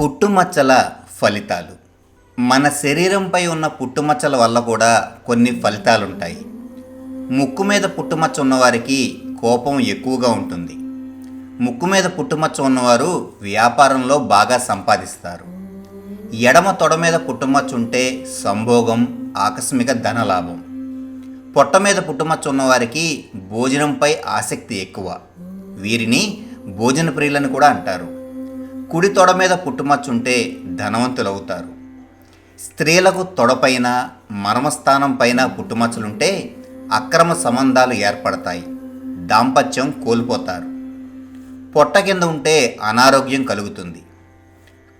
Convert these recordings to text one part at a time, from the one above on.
పుట్టుమచ్చల ఫలితాలు. మన శరీరంపై ఉన్న పుట్టుమచ్చల వల్ల కూడా కొన్ని ఫలితాలుంటాయి. ముక్కు మీద పుట్టుమచ్చ ఉన్నవారికి కోపం ఎక్కువగా ఉంటుంది. ముక్కు మీద పుట్టుమచ్చ ఉన్నవారు వ్యాపారంలో బాగా సంపాదిస్తారు. ఎడమ తొడ మీద పుట్టుమచ్చ ఉంటే సంభోగం ఆకస్మిక ధనలాభం. పొట్ట మీద పుట్టుమచ్చ ఉన్నవారికి భోజనంపై ఆసక్తి ఎక్కువ. వీరిని భోజన ప్రియులను కూడా అంటారు. కుడి తొడ మీద పుట్టుమచ్చుంటే ధనవంతులవుతారు. స్త్రీలకు తొడపైన మర్మస్థానం పైన పుట్టుమచ్చలుంటే అక్రమ సంబంధాలు ఏర్పడతాయి. దాంపత్యం కోల్పోతారు. పొట్ట కింద ఉంటే అనారోగ్యం కలుగుతుంది.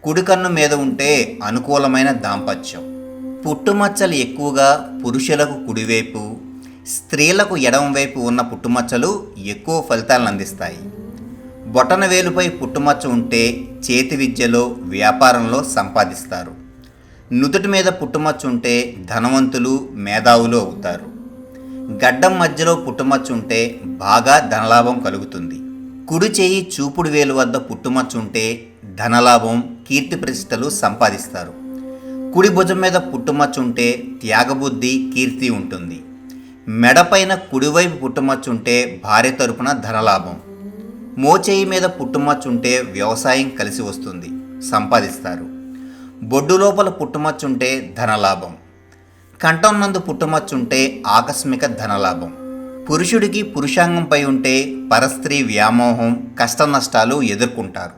కుడి కన్ను మీద ఉంటే అనుకూలమైన దాంపత్యం. పుట్టుమచ్చలు ఎక్కువగా పురుషులకు కుడివైపు స్త్రీలకు ఎడమవైపు ఉన్న పుట్టుమచ్చలు ఎక్కువ ఫలితాలను అందిస్తాయి. బొటన వేలుపై పుట్టుమచ్చ ఉంటే చేతి విద్యలో వ్యాపారంలో సంపాదిస్తారు. నుదుటి మీద పుట్టుమచ్చ ఉంటే ధనవంతులు మేధావులు అవుతారు. గడ్డం మధ్యలో పుట్టుమచ్చ ఉంటే బాగా ధనలాభం కలుగుతుంది. కుడి చేయి చూపుడు వేలు వద్ద పుట్టుమచ్చ ఉంటే ధనలాభం కీర్తి ప్రతిష్టలు సంపాదిస్తారు. కుడి భుజం మీద పుట్టుమచ్చ ఉంటే త్యాగబుద్ధి కీర్తి ఉంటుంది. మెడపైన కుడివైపు పుట్టుమచ్చ ఉంటే భార్య తరపున ధనలాభం. మోచేయి మీద పుట్టుమచ్చుంటే వ్యవసాయం కలిసి వస్తుంది సంపాదిస్తారు. బొడ్డు లోపల పుట్టుమచ్చుంటే ధనలాభం. కంఠం నందు పుట్టుమచ్చుంటే ఆకస్మిక ధనలాభం. పురుషుడికి పురుషాంగంపై ఉంటే పరస్త్రీ వ్యామోహం కష్ట నష్టాలు ఎదుర్కొంటారు.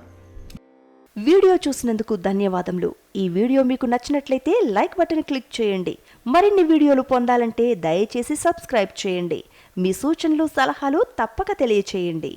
వీడియో చూసినందుకు ధన్యవాదములు. ఈ వీడియో మీకు నచ్చినట్లయితే లైక్ బటన్ క్లిక్ చేయండి. మరిన్ని వీడియోలు పొందాలంటే దయచేసి సబ్స్క్రైబ్ చేయండి. మీ సూచనలు సలహాలు తప్పక తెలియచేయండి.